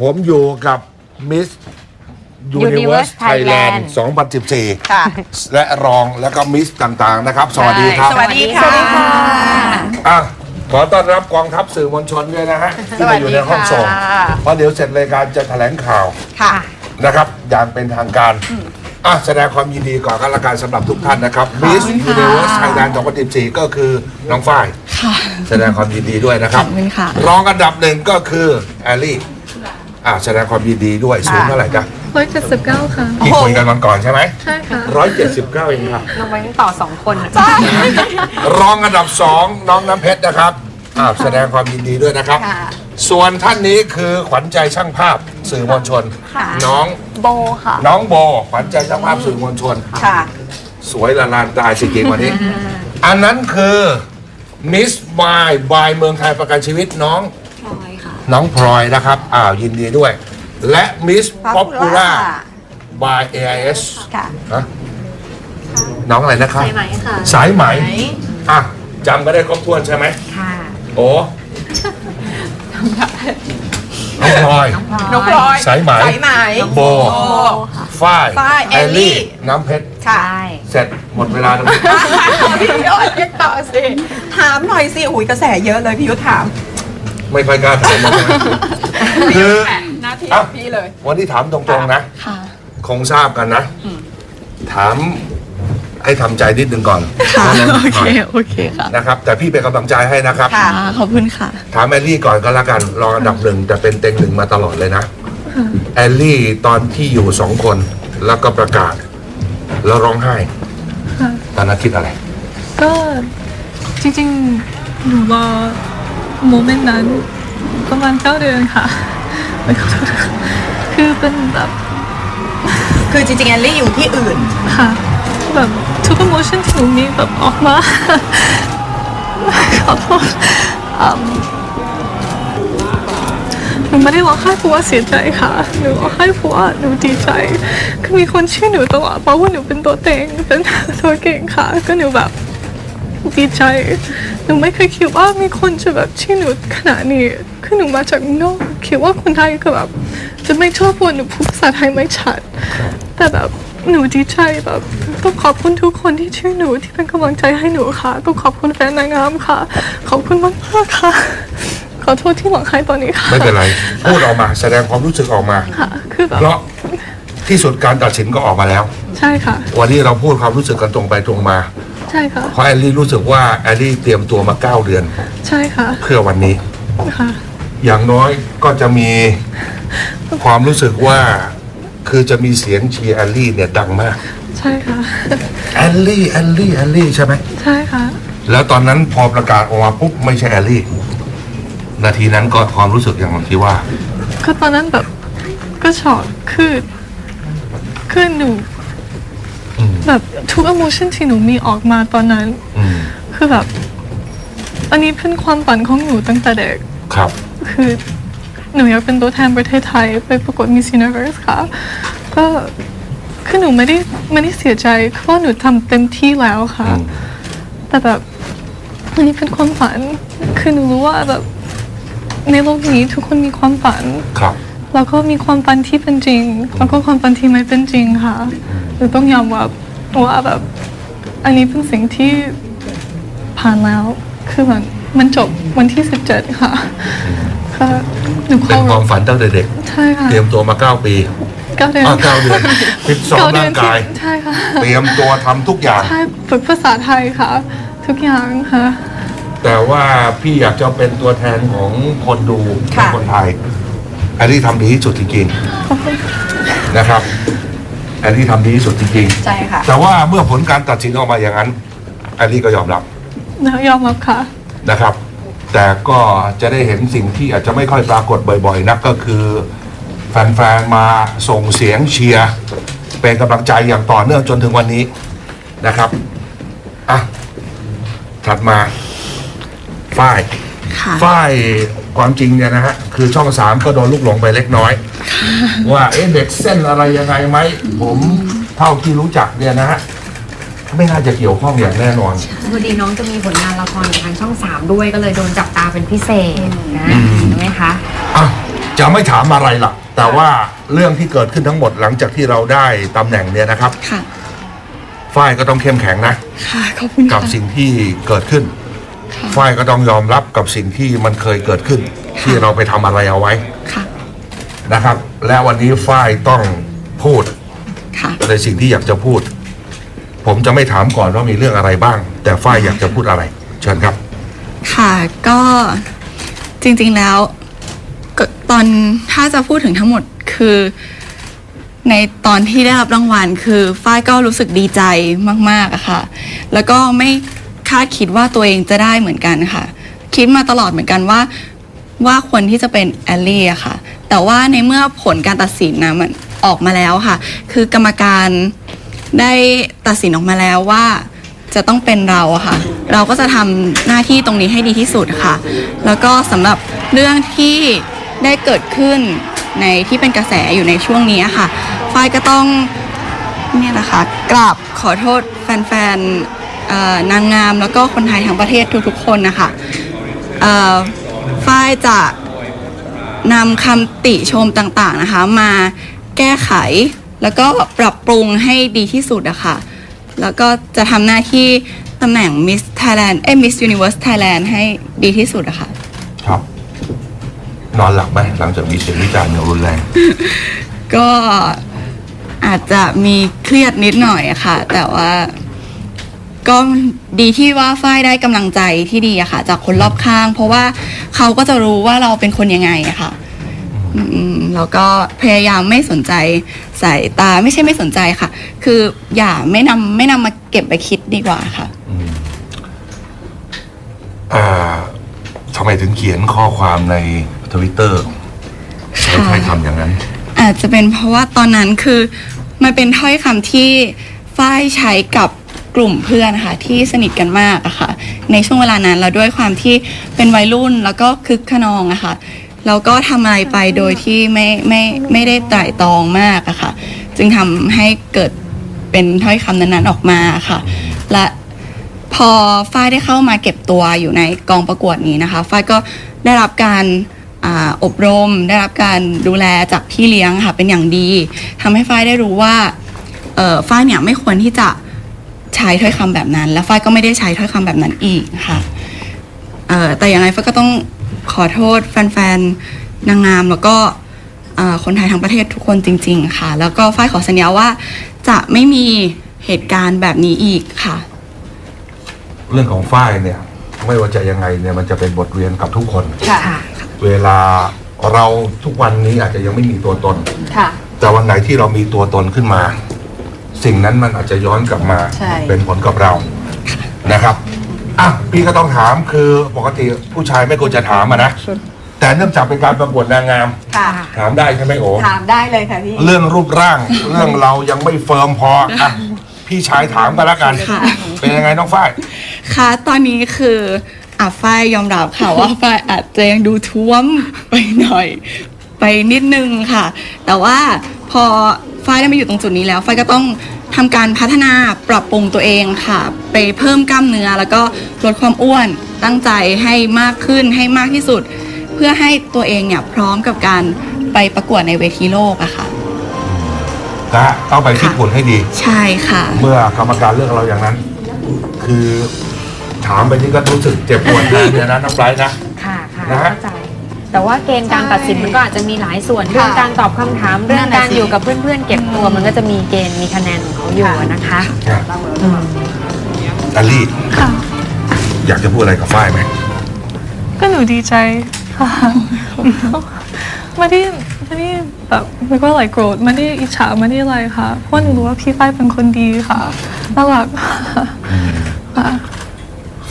ผมอยู่กับมิส Universe Universe Thailand Thailand 2014 ค่ะ และรองและก็มิสต่างๆนะครับ สวัสดีครับสวัสดีค่ะ อะขอต้อนรับกองทัพสื่อมวลชนด้วยนะฮะที่มาอยู่ในห้องส่งสวัสดีค่ะ เพราะเดี๋ยวเสร็จรายการจะแถลงข่าวค่ะ นะครับ อย่างเป็นทางการอะแสดงความยินดีก่อนกันละกันสำหรับทุกท่านนะครับ Miss Universe Thailand 2014 ก็คือน้องฝ้ายแสดงความยินดีด้วยนะครับ ขอบคุณค่ะ รองอันดับหนึ่งก็คือแอลลี่ อะแสดงความยินดีด้วยสูงเท่าไหร่จ๊ะร้อยเจ็ดสิบเก้าค่ะที่คุยกันวันก่อนใช่ไหมใช่ค่ะร้อยเจ็ดสิบเก้าเองครับน้องไว้ต่อสองคนอะรองอันดับสองน้องน้ำเพชรนะครับอ่าแสดงความยินดีด้วยนะครับ ค่ะ ส่วนท่านนี้คือขวัญใจช่างภาพสื่อมวลชนน้องโบค่ะ น้องโบขวัญใจช่างภาพสื่อมวลชน ค่ะ สวยละลานตาจริงๆวันนี้ อันนั้นคือมิสบายบายเมืองไทยประกันชีวิตน้อง น้องพลอยนะครับอ้าวยินดีด้วย และมิสป๊อปปูล่าบาย AIS ค่ะ ฮะน้องอะไรนะครับ ใช่ไหมค่ะ สายไหมอะจำก็ได้ครบถ้วนใช่ไหมค่ะ โอ้น้องพลอย น้องพลอยสายไหม สายไหมโบฝ้ายฝ้ายแอลลี่ น้ำเพชรค่ะใช่ เสร็จหมดเวลาแล้วพี่ยอดเรียกต่อสิ ถามหน่อยสิ อุ้ยกระแสเยอะเลยพี่ยุทธถาม ไม่ค่อยกล้าถามนะคือหน้าที่อะพี่เลย วันที่ถามตรงๆนะ ค่ะคงทราบกันนะ ถามให้ทำใจนิดนึงก่อนค่ะเท่านั้นโอเคหน่อยโอเคค่ะนะครับ แต่พี่เป็นกำลังใจให้นะครับ ค่ะ อ่าขอบคุณค่ะ ถามแอลลี่ก่อนก็แล้วกัน รองอันดับหนึ่งแต่เป็นเต็งหนึ่งมาตลอดเลยนะ แอลลี่ตอนที่อยู่สองคนแล้วก็ประกาศ แล้วร้องไห้ค่ะตอนนั้นคิดอะไร ก็จริงๆ หนูรอ โมเมนต์นั้นประมาณเก้าเดือนค่ะไม่ขอโทษค่ะคือเป็นแบบคือจริงๆแอลลี่อยู่ที่อื่นค่ะแบบทุก emotion ที่หนูมีแบบออกมา ขอโทษอืมหนูไม่ได้ร้องไห้เพราะว่าเสียใจค่ะ หนูร้องไห้เพราะว่าหนูดีใจ คือมีคนชื่อหนูตลอดเพราะว่าหนูเป็นตัวเต็งเป็นตัวเก่งค่ะ ก็หนูแบบดีใจ หนูไม่เคยคิดว่ามีคนจะแบบชื่อหนูขนาดนี้คือหนูมาจากนอกคิดว่าคนไทยก็แบบจะไม่ชอบว่าหนูพูดภาษาไทยไม่ชัด แต่แบบหนูดีใจแบบต้องขอบคุณทุกคนที่ช่วยหนูที่เป็นกำลังใจให้หนูค่ะต้องขอบคุณแฟนนางงามค่ะ ขอบคุณมากมากๆค่ะ ขอโทษที่หลอกใครตอนนี้ค่ะไม่เป็นไรพูดออกมาแสดงความรู้สึกออกมาค่ะคือแบบเพราะที่สุดการตัดสินก็ออกมาแล้ว ใช่ค่ะ วันนี้เราพูดความรู้สึกกันตรงไปตรงมา ใช่ค่ะ เพราะแอลลี่รู้สึกว่าแอลลี่เตรียมตัวมาเก้าเดือน ใช่ค่ะ เพื่อวันนี้ ค่ะ อย่างน้อยก็จะมีความรู้สึกว่า คือจะมีเสียงเชียร์แอลลี่เนี่ยดังมาก ใช่ค่ะ แอลลี่แอลลี่แอลลี่ใช่ไหมใช่ค่ะ แล้วตอนนั้นพอประกาศออกมาปุ๊บไม่ใช่แอลลี่ นาทีนั้นก็ความรู้สึกอย่างที่ว่า ก็ตอนนั้นแบบก็ช็อกคือคือหนูอืม แบบทุก emotion ที่หนูมีออกมาตอนนั้น อืมคือแบบ อันนี้เป็นความฝันของหนูตั้งแต่เด็ก ครับ คือหนูอยากเป็นตัวแทนประเทศไทยไปประกวด Miss Universe ค่ะ ก็คือหนูไม่ได้ไม่ได้เสียใจเพราะว่าหนูทำเต็มที่แล้วค่ะ อืม แต่แบบอันนี้เป็นความฝัน คือหนูรู้ว่าแบบในโลกนี้ทุกคนมีความฝัน ครับ แล้วก็มีความฝันที่เป็นจริง แล้วก็ความฝันที่ไม่เป็นจริงค่ะหนูต้องยอมรับว่าแบบอันนี้เป็นสิ่งที่ผ่านแล้วคือมันมันจบวันที่17ค่ะค่ะหนูเป็นเข้าความฝันตั้งแต่เด็กใช่ค่ะเตรียมตัวมาเก้าปีเก้าเดือนอ้าวเก้าเดือนฟิตซ้อมเก้าเดืร่าอนงกายที่ใช่ค่ะเตรียมตัวทำทุกอย่างใช่ฝึกภาษาไทยค่ะ ทุกอย่างค่ะ แต่ว่าพี่อยากจะเป็นตัวแทนของคนดูและค่ะคนไทย แอลลี่ทำดีที่สุดจริงขอบคุณๆนะครับแอลลี่ทำดีที่สุดจริงใช่ค่ะ ๆแต่ว่าเมื่อผลการตัดสินออกมาอย่างนั้นแอลลี่ก็ยอมรับแล้วยอมรับค่ะ นะครับ แต่ก็จะได้เห็นสิ่งที่อาจจะไม่ค่อยปรากฏบ่อยๆนักก็คือแฟนๆมาส่งเสียงเชียร์เป็นกำลังใจอย่างต่อเนื่องจนถึงวันนี้นะครับอะถัดมาฝ้ายค่ะ ฝ้ายความจริงเนี่ยนะฮะคือช่องสามก็โดนลูกหลงไปเล็กน้อย ว่าเอ๊ะเด็กเส้นอะไรยังไงไหมผมเท่าที่รู้จักเนี่ยนะฮะไม่น่าจะเกี่ยวข้องอย่างแน่นอน พอดีน้องจะมีผลงานละครกับทางช่องสามด้วยก็เลยโดนจับตาเป็นพิเศษนะอืมใช่ไหมคะอะจะไม่ถามอะไรล่ะแต่ว่าเรื่องที่เกิดขึ้นทั้งหมดหลังจากที่เราได้ตำแหน่งเนี่ยนะครับค่ะ ฝ้ายก็ต้องเข้มแข็งนะ ค่ะ ขอบคุณกับค่ะสิ่งที่เกิดขึ้นค่ะ ฝ้ายก็ต้องยอมรับกับสิ่งที่มันเคยเกิดขึ้น ที่เราไปทำอะไรเอาไว้ค่ะ นะครับ และวันนี้ฝ้ายต้องพูดค่ะ ในสิ่งที่อยากจะพูด ผมจะไม่ถามก่อนว่ามีเรื่องอะไรบ้าง แต่ฝ้ายอยากจะพูดอะไร เชิญครับ ค่ะ ก็จริงๆแล้วก็ตอนถ้าจะพูดถึงทั้งหมดคือ ในตอนที่ได้รับรางวัลคือฝ้ายก็รู้สึกดีใจมากๆอะค่ะ แล้วก็ไม่ คาดคิดว่าตัวเองจะได้เหมือนกันค่ะ คิดมาตลอดเหมือนกันว่าว่าคนที่จะเป็นแอลลี่อะค่ะ แต่ว่าในเมื่อผลการตัดสินนะมันออกมาแล้วค่ะ คือกรรมการได้ตัดสินออกมาแล้วว่าจะต้องเป็นเราอะค่ะ เราก็จะทำหน้าที่ตรงนี้ให้ดีที่สุดค่ะ แล้วก็สำหรับเรื่องที่ได้เกิดขึ้นในที่เป็นกระแสอยู่ในช่วงนี้ค่ะ ฝ้ายก็ต้องเนี่ยนะคะกราบขอโทษแฟนๆ นางงามแล้วก็คนไทยทั้งประเทศทุกๆคนนะคะเอ่อฝ้ายจะนำคำติชมต่างๆนะคะมาแก้ไขแล้วก็ปรับปรุงให้ดีที่สุดอะค่ะ แล้วก็จะทำหน้าที่ตำแหน่ง Miss Thailand เอ้ย Miss Universe Thailand ให้ดีที่สุดอะค่ะ ครับ นอนหลับไหมหลังจากมีเสียงวิจารณ์อย่างรุนแรง ก็อาจจะมีเครียดนิดหน่อยอะค่ะ แต่ว่า ก็ดีที่ว่าฝ้ายได้กำลังใจที่ดีอะค่ะ จากคนรอบข้าง เพราะว่าเขาก็จะรู้ว่าเราเป็นคนยังไงอะค่ะอืมแล้วก็พยายามไม่สนใจสายตาไม่ใช่ไม่สนใจค่ะ คืออย่าไม่นำไม่นำมาเก็บไปคิดดีกว่าค่ะ อ่าทำไมถึงเขียนข้อความในทวิตเตอร์ใช้ถ้อยคำอย่างนั้น อาจจะเป็นเพราะว่าตอนนั้นคือ มันเป็นถ้อยคำที่ฝ้ายใช้กับ กลุ่มเพื่อนนะคะที่สนิทกันมากอะค่ะ ในช่วงเวลานั้นแล้วด้วยความที่เป็นวัยรุ่นแล้วก็คึกขนองอะค่ะแล้วก็ทำอะไรไปโดยที่ไม่ไม่ไม่ได้ไตร่ตรองมากอะค่ะ จึงทำให้เกิดเป็นถ้อยคำนั้นๆออกมาค่ะ และพอฝ้ายได้เข้ามาเก็บตัวอยู่ในกองประกวดนี้นะคะฝ้ายก็ได้รับการอบรม ได้รับการดูแลจากพี่เลี้ยงค่ะเป็นอย่างดีทำให้ฝ้ายได้รู้ว่าฝ้ายเนี่ยไม่ควรที่จะ ใช้ถ้อยคำแบบนั้น และฝ้ายก็ไม่ได้ใช้ถ้อยคำแบบนั้นอีกค่ะเอ่อแต่อย่างไรฝ้ายก็ต้องขอโทษแฟนๆนางงามแล้วก็เอ่อคนไทยทั้งประเทศทุกคนจริง ๆ ค่ะ แล้วก็ฝ้ายขอสัญญาว่าจะไม่มีเหตุการณ์แบบนี้อีกค่ะ เรื่องของฝ้ายเนี่ยไม่ว่าจะยังไงเนี่ยมันจะเป็นบทเรียนกับทุกคนค่ะเวลาเราทุกวันนี้อาจจะยังไม่มีตัวตนค่ะแต่วันไหนที่เรามีตัวตนขึ้นมา สิ่งนั้นมันอาจจะย้อนกลับมาใช่ เป็นผลกับเรานะครับอะพี่ก็ต้องถามคือปกติผู้ชายไม่ควรจะถามอะนะแต่เนื่องจากเป็นการประกวดนางงาม ค่ะ ถามได้ใช่ไหมโอถามได้เลยค่ะพี่ เรื่องรูปร่าง เรื่องเรายังไม่เฟิร์มพออะพี่ชายถามกันแล้วกัน ค่ะ เป็นยังไงน้องฝ้ายค่ะตอนนี้คืออะฝ้ายยอมรับค่ะ ว่าฝ้ายอาจจะยังดูท้วมไปหน่อย ไปนิดนึงค่ะ แต่ว่าพอ ฝ้ายได้มาอยู่ตรงจุดนี้แล้วฝ้ายก็ต้องทำการพัฒนาปรับปรุงตัวเองค่ะ ไปเพิ่มกล้ามเนื้อ แล้วก็ลดความอ้วนตั้งใจให้มากขึ้นให้มากที่สุด เพื่อให้ตัวเองเนี่ยพร้อมกับการไปประกวดในเวทีโลกอะค่ะ นะต้องไปฟิตหุ่นให้ดี ใช่ค่ะ เมื่อกรรมการเลือกเราอย่างนั้น คือถามไปนี่ก็รู้สึกเจ็บปวดแทนเนี่ยนะน้องไบรท์นะ ค่ะ ค่ะนะฮะเข้าใจ แต่ว่าเกณฑ์การตัดสินมันก็อาจจะมีหลายส่วนเรื่องการตอบคำถามเรื่องนั่นน่ะการสิอยู่กับเพื่อนๆ เก็บตัวมันก็จะมีเกณฑ์มีคะแนนของเขาอยู่อะนะคะนะอืมอลี่ค่ะอยากจะพูดอะไรกับฝ้ายไหมก็หนูดีใจค่ะไม่ได้ไม่ได้แบบไม่ก็ไหลโกรธไม่ได้อิจฉาไม่ได้อะไรค่ะเพราะหนูรู้ว่าพี่ฝ้ายเป็นคนดีค่ะน่ารักค่ะ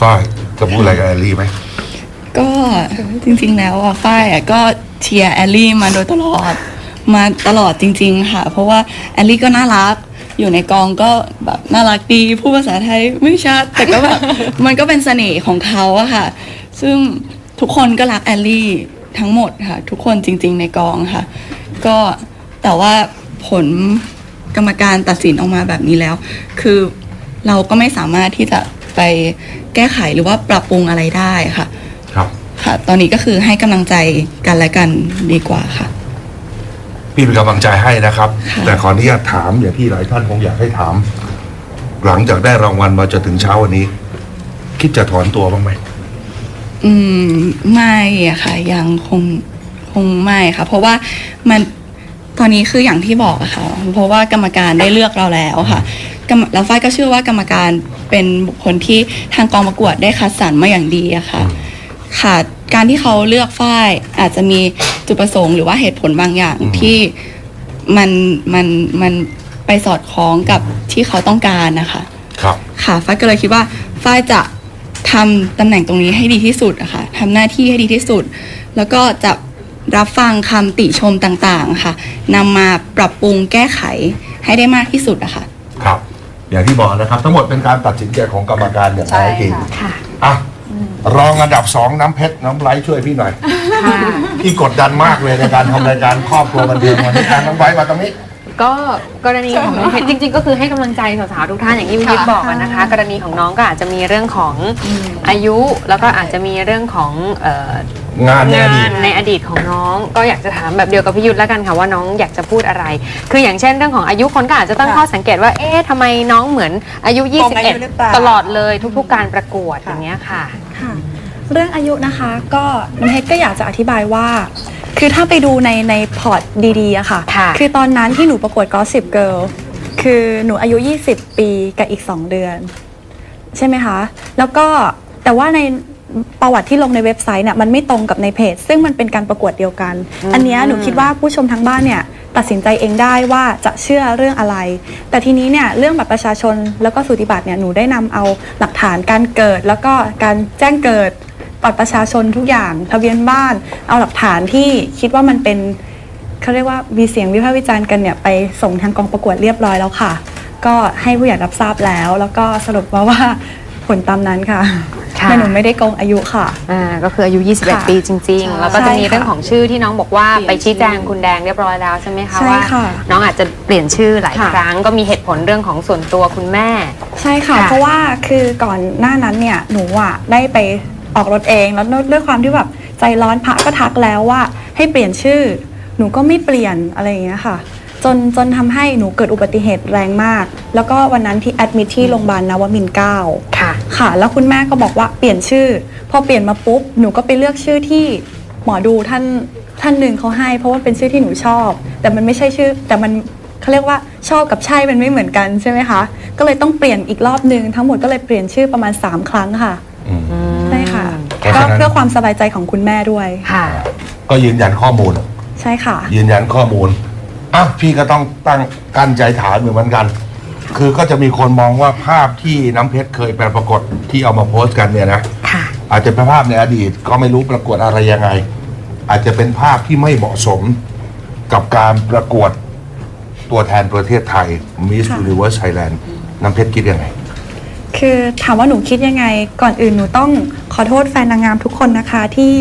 ฝ้ายจะพูดอะไรกับแอลลี่ไหม ก็จริงๆแล้วอะฝ้ายอะก็เชียร์แอลลี่มาโดยตลอดมาตลอดจริง ๆ ค่ะ เพราะว่าแอลลี่ก็น่ารัก อยู่ในกองก็แบบน่ารักดีพูดภาษาไทยไม่ชัดแต่ก็แบบ มันก็เป็นเสน่ห์ของเขาอะค่ะ ซึ่งทุกคนก็รักแอลลี่ทั้งหมดค่ะ ทุกคนจริง ๆ ในกองค่ะ ก็แต่ว่าผลกรรมการตัดสินออกมาแบบนี้แล้ว คือเราก็ไม่สามารถที่จะไปแก้ไขหรือว่าปรับปรุงอะไรได้ค่ะ ครับค่ะ ตอนนี้ก็คือให้กำลังใจกันและกันดีกว่าค่ะ พี่เป็นกำลังใจให้นะครับ ค่ะ แต่ขออนุญาตถามอย่างที่หลายท่านคงอยากให้ถาม หลังจากได้รางวัลมาจนถึงเช้าวันนี้ คิดจะถอนตัวบ้างไหมอืมไม่อะค่ะ ยังคงคงไม่ค่ะ เพราะว่ามันตอนนี้คืออย่างที่บอกอะค่ะ เพราะว่ากรรมการได้เลือกเราแล้วค่ะกรรมแล้วฝ้ายก็เชื่อว่ากรรมการเป็นบุคคลที่ทางกองประกวดได้คัดสรรมาอย่างดีอะค่ะ ค่ะ การที่เขาเลือกฝ้ายอาจจะมีจุดประสงค์หรือว่าเหตุผลบางอย่างอืมที่มันมันมันไปสอดคล้องกับที่เขาต้องการนะคะครับ ค่ะฝ้ายก็เลยคิดว่าฝ้ายจะทำตำแหน่งตรงนี้ให้ดีที่สุดอะค่ะทำหน้าที่ให้ดีที่สุด แล้วก็จะรับฟังคำติชมต่างๆค่ะนำมาปรับปรุงแก้ไขให้ได้มากที่สุดอะค่ะครับ อย่างที่บอกนะครับ ทั้งหมดเป็นการตัดสินใจของกรรมการอย่างใช่แท้จริงค่ะค่ะอะ รองอันดับสองน้ำเพชรน้ำไร้ช่วยพี่หน่อยค่ะพี่กดดันมากเลยในการทำรายการครอบครัวบันเทิงวันนี้การน้องไบร์ทมาตรงนี้ ก็กรณีของน้องเพชรจริง ๆ ก็คือให้กำลังใจสาวๆทุกท่านอย่างที่พี่ยิปบอกอะนะคะ กรณีของน้องก็อาจจะมีเรื่องของอายุ แล้วก็อาจจะมีเรื่องของเอ่องานในอดีตในอดีตของน้องก็อยากจะถามแบบเดียวกับพี่ยุทธแล้วกันค่ะว่าน้องอยากจะพูดอะไร คืออย่างเช่นเรื่องของอายุคนก็อาจจะตั้งค่ะข้อสังเกตว่าเอ๊ะทำไมน้องเหมือนอายุโกงอายุหรือเปล่า21 ตลอดเลยทุกๆการประกวดค่ะอย่างเงี้ยค่ะ ค่ะเรื่องอายุนะคะก็น้ำเพชรก็อยากจะอธิบายว่า คือถ้าไปดูในในพอร์ตดีๆอะค่ะ ค่ะอตอนนั้นที่หนูประกวดก็สิบเกิลคือหนูอายุ 20 ปีกับอีก 2 เดือน ใช่ไหมคะ แล้วก็แต่ว่าในประวัติที่ลงในเว็บไซต์เนี่ยมันไม่ตรงกับในเพจ ซึ่งมันเป็นการประกวดเดียวกัน อันเนี้ยหนูคิดว่าผู้ชมทางบ้านเนี่ย ตัดสินใจเองได้ว่าจะเชื่อเรื่องอะไร แต่ทีนี้เนี่ยเรื่องบัตรประชาชนแล้วก็สูติบัตรเนี่ยหนูได้นำเอาหลักฐานการเกิด แล้วก็การแจ้งเกิดบัตรประชาชนทุกอย่าง ทะเบียนบ้าน เอาหลักฐานที่คิดว่ามันเป็นเขาเรียกว่ามีเสียงวิพากษ์วิจารณ์กันเนี่ยไปส่งทางกองประกวดเรียบร้อยแล้วค่ะ ก็ให้ผู้ใหญ่รับทราบแล้ว แล้วก็สรุปมาว่า ผลตามนั้นค่ะค่ะ แต่หนูไม่ได้โกงอายุค่ะ อ่าก็คืออายุ ค่ะ21 ปีจริง ๆ แล้วก็จะมีใช่ค่ะเรื่องของชื่อที่น้องบอกว่าเปลี่ยนไปชี้แจงชื่อคุณแดงเรียบร้อยแล้วใช่ไหมคะใช่ว่าค่ะ น้องอาจจะเปลี่ยนชื่อหลายค่ะครั้ง ก็มีเหตุผลเรื่องของส่วนตัวคุณแม่ ใช่ค่ะ ค่ะ เพราะว่าคือก่อนหน้านั้นเนี่ยหนูอะได้ไปออกรถเองแล้วด้วยความที่แบบใจร้อนพระก็ทักแล้วว่า ให้เปลี่ยนชื่อ หนูก็ไม่เปลี่ยนอะไรอย่างเงี้ยค่ะ จนจนทำให้หนูเกิดอุบัติเหตุแรงมาก แล้วก็วันนั้นที่แอดมิทที่โรงพยาบาลนวมินทร์เก้า ค่ะค่ะ แล้วคุณแม่ก็บอกว่าเปลี่ยนชื่อ พอเปลี่ยนมาปุ๊บหนูก็ไปเลือกชื่อที่หมอดูท่านท่านหนึ่งเขาให้ เพราะว่าเป็นชื่อที่หนูชอบ แต่มันไม่ใช่ชื่อ แต่มันเขาเรียกว่าชอบกับใช่มันไม่เหมือนกันใช่ไหมคะก็เลยต้องเปลี่ยนอีกรอบหนึ่งทั้งหมดก็เลยเปลี่ยนชื่อประมาณ 3 ครั้งค่ะอืมใช่ค่ะเพราะก็ฉะนั้นเพื่อความสบายใจของคุณแม่ด้วยค่ะ ก็ยืนยันข้อมูล ใช่ค่ะ ยืนยันข้อมูลอะพี่ก็ต้องตั้งกั้นใจถามเหมือนกัน คือก็จะมีคนมองว่าภาพที่น้ำเพชรเคยไปปรากฏที่เอามาโพสต์กันเนี่ยนะ ค่ะ อาจจะเป็นภาพในอดีตก็ไม่รู้ประกวดอะไรยังไง อาจจะเป็นภาพที่ไม่เหมาะสมกับการประกวดตัวแทนประเทศไทย Miss ค่ะ Universe Thailand น้ำเพชรคิดยังไง คือถามว่าหนูคิดยังไง ก่อนอื่นหนูต้องขอโทษแฟนนางงามทุกคนนะคะที่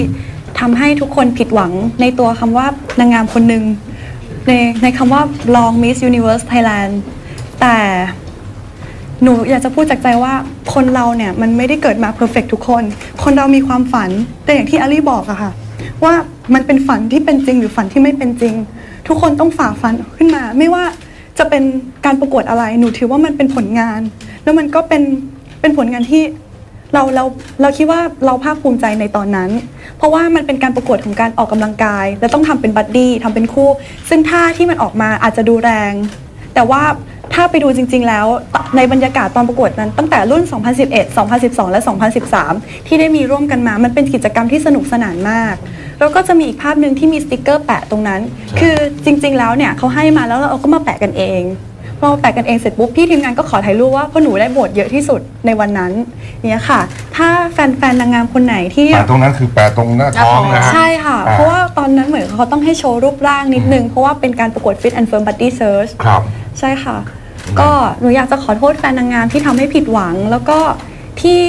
ทำให้ทุกคนผิดหวังในตัวคำว่านางงามคนหนึ่งในในคำว่า Long Miss Universe Thailand แต่หนูอยากจะพูดจากใจว่าคนเราเนี่ยมันไม่ได้เกิดมาเพอร์เฟกทุกคน คนเรามีความฝันแต่อย่างที่อาลี่บอกอะค่ะ ว่ามันเป็นฝันที่เป็นจริงหรือฝันที่ไม่เป็นจริง ทุกคนต้องฝ่าฟันขึ้นมา ไม่ว่าจะเป็นการประกวดอะไรหนูถือว่ามันเป็นผลงาน แล้วมันก็เป็นเป็นผลงานที่เราเราเราคิดว่าเราภาคภูมิใจในตอนนั้น เพราะว่ามันเป็นการประกวดของการออกกำลังกาย และต้องทำเป็นบัดดี้ทำเป็นคู่ ซึ่งท่าที่มันออกมาอาจจะดูแรง แต่ว่า ถ้าไปดูจริง ๆ แล้วในบรรยากาศตอนประกวดนั้นตั้งแต่รุ่น 2011 2012 และ 2013 ที่ได้มีร่วมกันมา มันเป็นกิจกรรมที่สนุกสนานมาก แล้วก็จะมีอีกภาพหนึ่งที่มีสติกเกอร์แปะตรงนั้น คือจริง ๆ แล้วเนี่ยเขาให้มาแล้วเราก็มาแปะกันเองพอแปะกันเองเสร็จปุ๊บพี่ทีมงานก็ขอถ่ายรูปว่าเพราะหนูได้โหวตเยอะที่สุดในวันนั้นเนี่ยค่ะ ถ้าแฟนๆนางงามคนไหนที่แปะตรงนั้นคือแปะตรงหน้าท้องนะฮะใช่ค่ะอ่าเพราะว่าตอนนั้นเหมือนเขาต้องให้โชว์รูปร่างนิดนึง เพราะว่าเป็นการประกวด Fit and Firm Body Search ครับ ใช่ค่ะ ก็หนูอยากจะขอโทษแฟนนางงามที่ทำให้ผิดหวัง แล้วก็ที่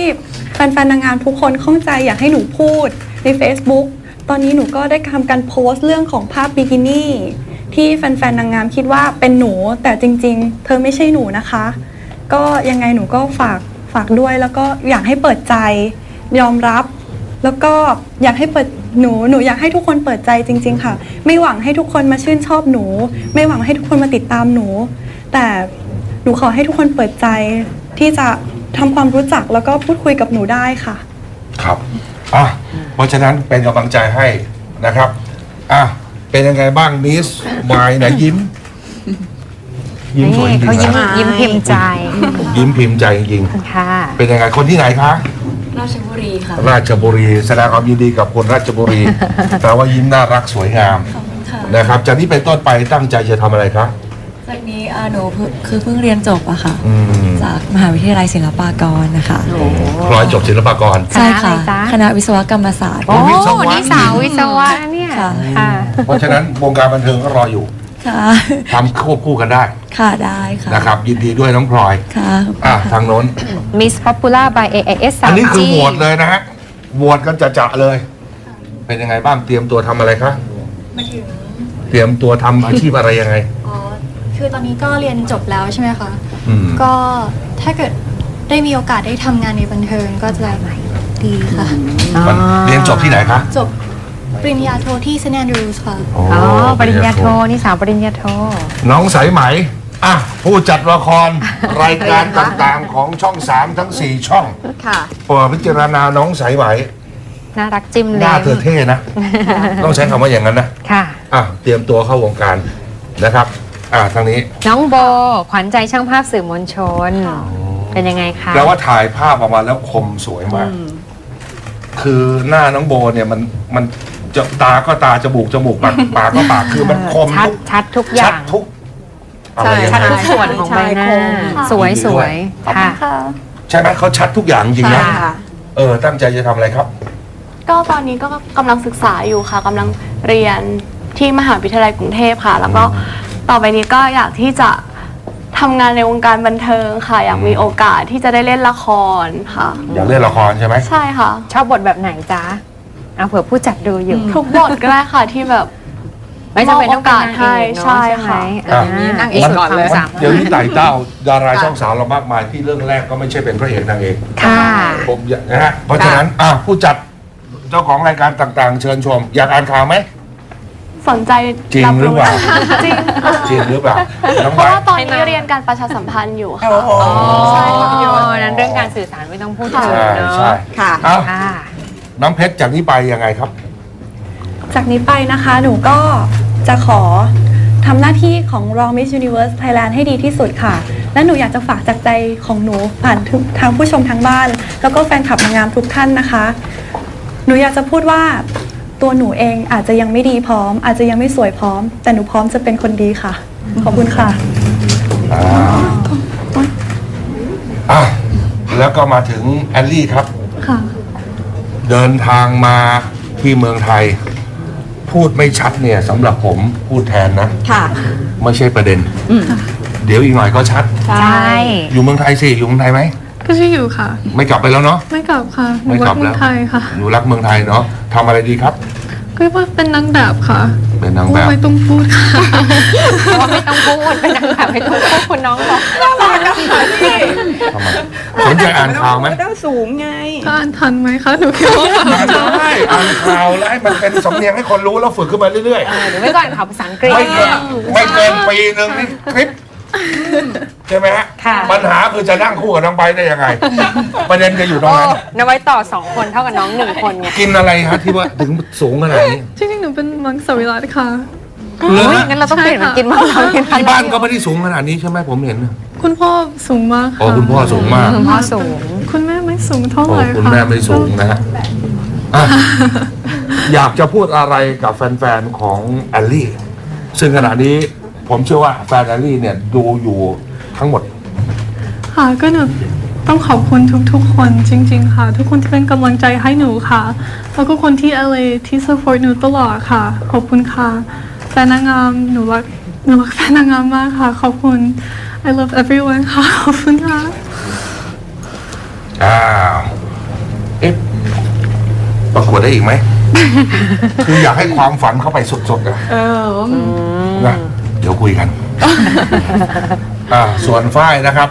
แฟนๆนางงามทุกคนข้องใจอยากให้หนูพูดใน Facebook ตอนนี้หนูก็ได้ทำการโพสต์เรื่องของภาพบิกินี่ ที่แฟนๆนางงามคิดว่าเป็นหนูแต่จริง ๆ เธอไม่ใช่หนูนะคะ ก็ยังไงหนูก็ฝากฝากด้วยแล้วก็อยากให้เปิดใจยอมรับ แล้วก็อยากให้เปิด หนูหนูอยากให้ทุกคนเปิดใจจริง ๆ ค่ะ ไม่หวังให้ทุกคนมาชื่นชอบหนู ไม่หวังให้ทุกคนมาติดตามหนู แต่หนูขอให้ทุกคนเปิดใจที่จะทำความรู้จักแล้วก็พูดคุยกับหนูได้ค่ะ ครับอะเพราะฉะนั้นเป็นกำลังใจให้นะครับอะเป็นยังไงบ้างมิสมายนะยิ้ม ยิ้มสวยจนี่ริงเขาๆยิ้มนะยิ้มพิมพ์ใจยิ้มพิมพ์ใจจริงค่ะ ๆเป็นยังไงคนที่ไหนคะ ราชบุรีค่ะ ราชบุรีแสดงความยินดีกับคนราชบุรี แต่ว่ายิ้มน่ารักสวยงามค่ะนะครับจากนี้เป็นต้นไปตั้งใจจะทำอะไรครับจากนี้อ่าหนูเพิ่งคือเพิ่งเรียนจบอะค่ะ อืมจากมหาวิทยาลัยศิลปากรนะคะ พลอยจบศิลปากร ใช่ค่ะ คณะอะไรจ๊ะ คณะวิศวกรรมศาสตร์ โอ้วิศวะ นี่สาววิศวะเนี่ยค่ะ ค่ะ เพราะฉะนั้นวงการบันเทิงก็รออยู่ ค่ะ ทำควบคู่กันได้ค่ะได้ค่ะ นะครับ ยินดีด้วยน้องพลอยค่ะ อะทางโน้น Miss Popular by AIS อันนี้คือ 3G โหวตเลยนะฮะโหวตกันจะจะๆเลย เป็นยังไงบ้างเตรียมตัวทำอะไรคะเตรียมตัวทำอาชีพอะไรยังไง อ๋อ คือตอนนี้ก็เรียนจบแล้วใช่ไหมคะ อืม ก็ถ้าเกิดได้มีโอกาสได้ทำงานในบันเทิงก็จะดีค่ะ มันเรียนจบที่ไหนคะจบ ปริญญาโทที่เซนต์แอนดรูสค่ะอ๋ออ๋อปริญญาโทนี่สาวปริญญาโท น้องสายไหมอะผู้จัดละครรายการต่างๆของช่องสามทั้งสี่ช่องค่ะโปรดพิจารณาน้องสายไหมน่ารักจิ้มหเลน้ายเธอเท่นะ ต้องใช้คำว่าอย่างนั้นนะ ค่ะ อะ เตรียมตัวเข้าวงการนะครับ อะทางนี้ น้องโบ ขวัญใจช่างภาพสื่อมวลชน เป็นยังไงคะแปลว่าถ่ายภาพออกมาแล้วคมสวยมาก คือหน้าน้องโบเนี่ยมันมัน จะตาก็ตาจมูกจมูกปากปากก็ปากคือมันคมชัดทุกชัดทุกอชัย่าดงทุกอะไรอย่างชัดเงี้ทุยกส่วนของใบหน้าใช่คมสวยสวยค่ะ ค่ะ ใช่ไหมเขาชัดทุกอย่างจริงนะค่ะ เออตั้งใจจะทำอะไรครับ ก็ตอนนี้ก็กำลังศึกษาอยู่ค่ะกำลังเรียนที่มหาวิทยาลัยกรุงเทพค่ะ แล้วก็ต่อไปนี้ก็อยากที่จะทำงานในวงการบันเทิงค่ะ อยากมีโอกาสที่จะได้เล่นละครค่ะ อยากเล่นละครใช่ไหม ใช่ค่ะ ชอบบทแบบไหนจ๊ะ เอาเผื่อผู้จัดดูอยู่ ทุกบทก็ได้ค่ะที่แบบ ไม่จำเป็นต้องเป็นนางเอกเนอะใช่ใช่ไหมค่ะอ่านางเอกก่อนเลยสามเดี๋ยวนี้ไต่เต้าดาราช่องสามเรามากมายที่เรื่องแรกก็ไม่ใช่เป็นพระเอกนางเอกค่ะ ผมอยากนะฮะเพราะฉะนั้นอะผู้จัดเจ้าของรายการต่างๆ เชิญชม อยากอ่านข่าวไหม สนใจจริงหรือเปล่า จริงค่ะจริงหรือเปล่าน้องเพใบราะร์ว่าทตอนนี้เรียนการประชาสัมพันธ์อยู่ค่ะ โอ้โหใช่ค่ะอ๋อนั้นเรื่องการสื่อสารไม่ต้องพูดถึงใช่เนาะใช่ค่ะ เอ้าค่ะ น้องเพชรจากนี้ไปยังไงครับ จากนี้ไปนะคะหนูก็จะขอทำหน้าที่ของรอง Miss Universe Thailand ให้ดีที่สุดค่ะ และหนูอยากจะฝากจากใจของหนูผ่านทุกทางผู้ชมทางบ้าน แล้วก็แฟนคลับนางงามทุกท่านนะคะ หนูอยากจะพูดว่าตัวหนูเองอาจจะยังไม่ดีพร้อม อาจจะยังไม่สวยพร้อม แต่หนูพร้อมจะเป็นคนดีค่ะ ขอบคุณค่ะอ่าอะแล้วก็มาถึงแอลลี่ครับค่ะ เดินทางมาที่เมืองไทย พูดไม่ชัดเนี่ยสำหรับผมพูดแทนนะ ค่ะ ไม่ใช่ประเด็นเดี๋ยวอีกหน่อยก็ชัด ใช่ อยู่เมืองไทยสิอยู่เมืองไทยไหมก็ใช่อยู่ค่ะ ไม่กลับไปแล้วเนาะ ไม่กลับค่ะหนูไม่กลัรับกเมืแล้อวงไทยค่ะ อยู่รักเมืองไทยเนาะทำอะไรดีครับ ก็ว่าเป็นนางแบบค่ะเป็นนางพูแบดบไม่ต้องพูดค่ะเพราะว่าไม่ต้องพูดเป็นนางแบบไม่ต้องพูดคุณน้องบอกทำไมสนใจอ่านข่าวไหมต้องสูงไงก็อ่านทันไหมคะหนูคิดว่าอ่านได้อ่านข่าวแล้วให้มันเป็นสำเนียงให้คนรู้แล้วฝึกขึ้นมาเรื่อยเออเดี๋ยวไม่ก่อนข่าวภาษาอังกฤๆษไม่เกินไม่เกินปีหนึ่งนี่คลิป ใช่ไหมฮะค่ะ ปัญหาคือจะนั่งคู่กับน้องไบร์ทได้ยังไง ประเด็นจะอยู่ตรงโอ้นั้น นไว้ต่อสองคนเท่ากับน้องหนึ่งคนไงกินอะไรฮะที่ว่าถึงสูงขนาดนี้จริงๆหนูเป็นมังสวิรัตค่ะ เลอุ๊ยยงั้นเราต้องเปลี่ยนมากินมังสวิรัติที่บ้านก็ไม่ได้สูงขนาดนี้ใช่ไหมผมเห็นคุณพ่อสูงมากอ๋อค่ะคุณพ่อสูงมากคุณพ่อสูง คุณแม่ไม่สูงเท่าโอ้ไหร่คุณค่ะแม่ไม่สูงนะฮะอะอยากจะพูดอะไรกับแฟนๆของแอลลี่ ซึ่งขณะนี้ ผมเชื่อว่าแฟนแอลลี่เนี่ยดูอยู่ทั้งหมด ค่ะก็หนูต้องขอบคุณทุกๆ คนจริง ๆ ค่ะ ทุกคนที่เป็นกำลังใจให้หนูค่ะ แล้วก็คนที่อะไรที่ support หนูตลอดค่ะ ขอบคุณค่ะแฟนนางงามหนูรักหนูรักแฟนนางงามมากค่ะ ขอบคุณ I love everyone ค่ะ ขอบคุณค่ะ อ้าวเอ๊ะประกวดได้อีกไหม คืออยากให้ความฝันเข้าไปสดๆนะนะ เดี๋ยวคุยกันอ่าส่วนฝ้ายนะครับ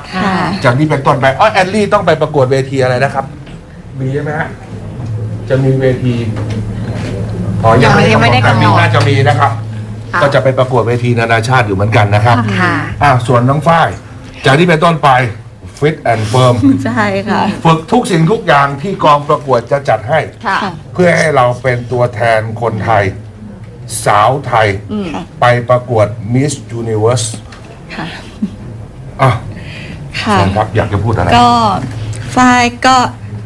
จากนี้เป็นต้นไปอ๋อแอลลี่ต้องไปประกวดเวทีอะไรนะครับ มีใช่ไหมฮะจะมีเวทีอ๋อยังไม่ยังไม่ได้แต่มีกำหนดน่าจะมีนะครับค่ะก็จะไปประกวดเวทีนานาชาติอยู่เหมือนกันนะครับค่ะอะส่วนน้องฝ้าย จากที่เป็นต้นไป fit and firm ใช่ค่ะฝึกทุกสิ่งทุกอย่างที่กองประกวดจะจัดให้ค่ะเพื่อให้เราเป็นตัวแทนคนไทย สาวไทยไปประกวด Miss Universe ค่ะอะค่ะเชิญครับอยากจะพูดอะไร ก็ฝ้ายก็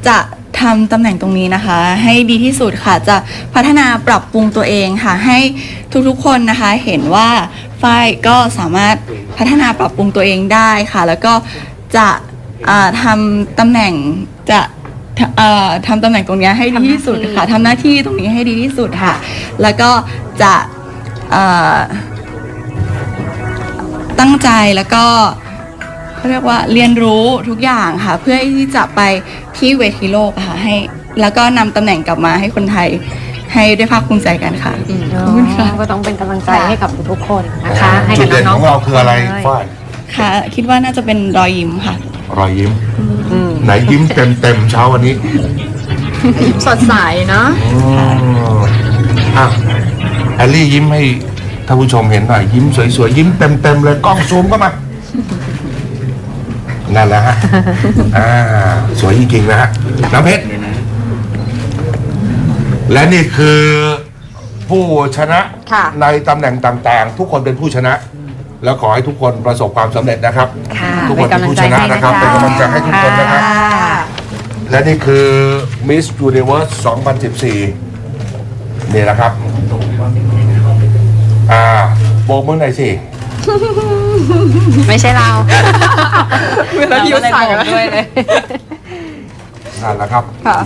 จะทำตำแหน่งตรงนี้นะคะ ให้ดีที่สุดค่ะจะพัฒนาปรับปรุงตัวเองค่ะ ให้ทุกๆคนนะคะเห็นว่าฝ้ายก็สามารถพัฒนาปรับปรุงตัวเองได้ค่ะ แล้วก็จะอ่าทำตำแหน่งจะเอ่อทำตำแหน่งตรงนี้ให้ดีที่สุดค่ะทำหน้าที่ตรงนี้ให้ดีที่สุดค่ะ แล้วก็ จะเอ่อตั้งใจแล้วก็เขาเรียกว่าเรียนรู้ทุกอย่างค่ะ เพื่อที่จะไปที่เวทีโลกอะค่ะให้แล้วก็นำตำแหน่งกลับมาให้คนไทยให้ได้ภาคภูมิใจกันค่ะขอบคุณค่ะก็ต้องเป็นกำลังใจให้กับทุกๆคนนะคะให้จุกัดบเด่นน้ขององๆเราคืออะไรเลยฝ้ายค่ะ คิดว่าน่าจะเป็นรอยยิ้มค่ะ รอยยิ้มไหนยิ้มเต็มเต็มๆเช้าวันนี้สดใสเนาะอืมอะ แอลลี่ยิ้มให้ท่านผู้ชมเห็นหน่อย ยิ้มสวยๆ ยิ้มเต็มๆเลยกล้องซูมเข้ามา นั่นแหละฮะ อ่า สวยจริงๆนะฮะ น้ำเพชร และนี่คือผู้ชนะค่ะ ในตำแหน่งต่างๆ ทุกคนเป็นผู้ชนะ แล้วขอให้ทุกคนประสบความสำเร็จนะครับ ค่ะทุกคนเป็นผู้ชนะนะครับ เป็นกำลังใจให้ทุกคนนะครับ และนี่คือ Miss Universe 2014 นี่แหละครับอ่าโบกมือหน่อยสิไม่ใช่เราเวลาพี่ยุทธสั่งเราก็เลยบอกด้วยเลยนั่นแหละครับค่ะ